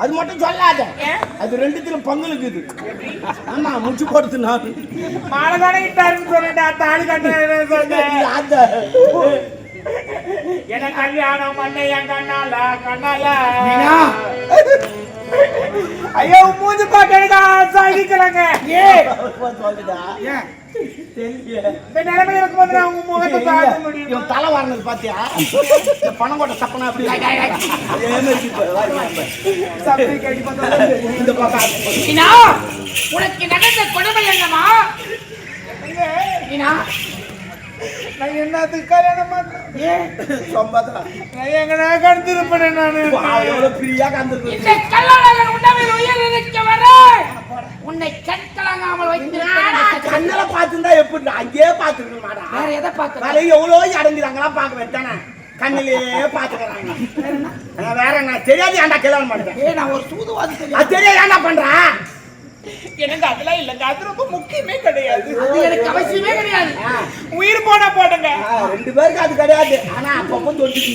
அது மட்டும் சொல்லாத? அது ரெண்டுத்திலும் பங்களுக்கு இது ஆமா முடிச்சு போடுறது நான். மாலை தானே இட்டாருன்னு சொல்லிட்டு தாலி சொன்னேன். என்ன கல்யாணம் பண்ண என் கண்ணால கண்ணால. ஐயோ மூஞ்சி பார்க்க சாதிக்கலாங்க ஏ. சொல்லுடா ஏன் நிலைமையில இருக்கும்போது நான் உங்க முகத்தை பார்க்க முடியும்? இவன் தலை வாங்கினது பாத்தியா? இந்த பணம் கொட்ட சப்பனா அப்படி சப்பி கட்டி பார்த்தா இந்த பக்கம். உனக்கு நடந்த கொடுமை என்னமா? நான் என்னத்துக்கு கல்யாணம் பண்ணேன் ஏன் சொம்பதான் நான் எங்கடா கடத்திருப்பேன் நானு? எவ்வளவு ஃப்ரீயா கந்துருக்கு இந்த கல்லாளர்கள் உண்டவில் உயிர் இருக்க வர. உன்னை கண்கலங்காமல் வைத்திருக்கிறேன் கண்ணில பாத்துருந்தா எப்படி? அங்கேயே பாத்துருக்க மாடா வேற எதை பார்க்க வேலை எவ்வளவு அடங்குறாங்களா பார்க்க வெட்டானே கண்ணிலேயே பாத்துக்கிறாங்க வேற என்ன? தெரியாது ஏன்டா கல்யாணம் பண்றேன் ஏய் நான் ஒரு சூதுவாதி தெரியாது ஏன்டா பண்றா? எனக்கு அதெல்லாம் இல்லைங்க. அது ரொம்ப முக்கியமே கிடையாது. அது எனக்கு அவசியமே கிடையாது. உயிர் போனா போடுங்க ரெண்டு பேருக்கு அது கிடையாது. ஆனா அப்பப்போ தொட்டிக்கு